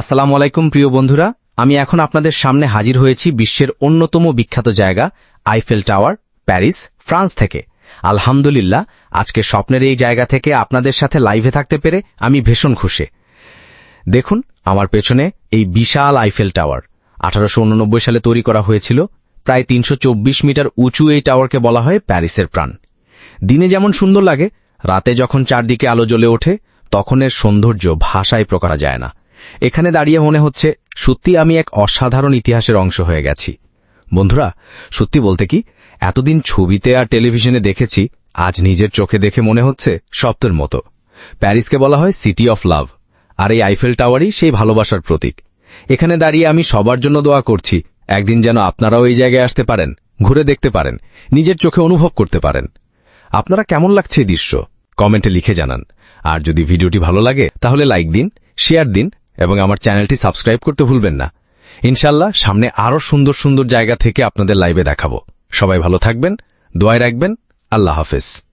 আসসালামু আলাইকুম, প্রিয় বন্ধুরা। আমি এখন আপনাদের সামনে হাজির হয়েছি বিশ্বের অন্যতম বিখ্যাত জায়গা আইফেল টাওয়ার প্যারিস ফ্রান্স থেকে। আলহামদুলিল্লাহ, আজকে স্বপ্নের এই জায়গা থেকে আপনাদের সাথে লাইভে থাকতে পেরে আমি ভীষণ খুশি। দেখুন, আমার পেছনে এই বিশাল আইফেল টাওয়ার আঠারোশো উননব্বই সালে তৈরি করা হয়েছিল, প্রায় তিনশো চব্বিশ মিটার উঁচু এই টাওয়ারকে বলা হয় প্যারিসের প্রাণ। দিনে যেমন সুন্দর লাগে, রাতে যখন চারদিকে আলো জ্বলে ওঠে তখন এর সৌন্দর্য ভাষায় প্রকাশ যায় না। এখানে দাঁড়িয়ে মনে হচ্ছে সত্যি আমি এক অসাধারণ ইতিহাসের অংশ হয়ে গেছি। বন্ধুরা, সত্যি বলতে কি, এতদিন ছবিতে আর টেলিভিশনে দেখেছি, আজ নিজের চোখে দেখে মনে হচ্ছে স্বপ্নের মতো। প্যারিসকে বলা হয় সিটি অফ লাভ, আর এই আইফেল টাওয়ারই সেই ভালোবাসার প্রতীক। এখানে দাঁড়িয়ে আমি সবার জন্য দোয়া করছি, একদিন যেন আপনারাও এই জায়গায় আসতে পারেন, ঘুরে দেখতে পারেন, নিজের চোখে অনুভব করতে পারেন। আপনারা কেমন লাগছে এই দৃশ্য? কমেন্টে লিখে জানান। আর যদি ভিডিওটি ভালো লাগে, তাহলে লাইক দিন, শেয়ার দিন এবং আমার চ্যানেলটি সাবস্ক্রাইব করতে ভুলবেন না। ইনশাল্লাহ সামনে আরও সুন্দর সুন্দর জায়গা থেকে আপনাদের লাইভে দেখাবো। সবাই ভালো থাকবেন, দোয়ায় রাখবেন, আল্লাহ হাফেজ।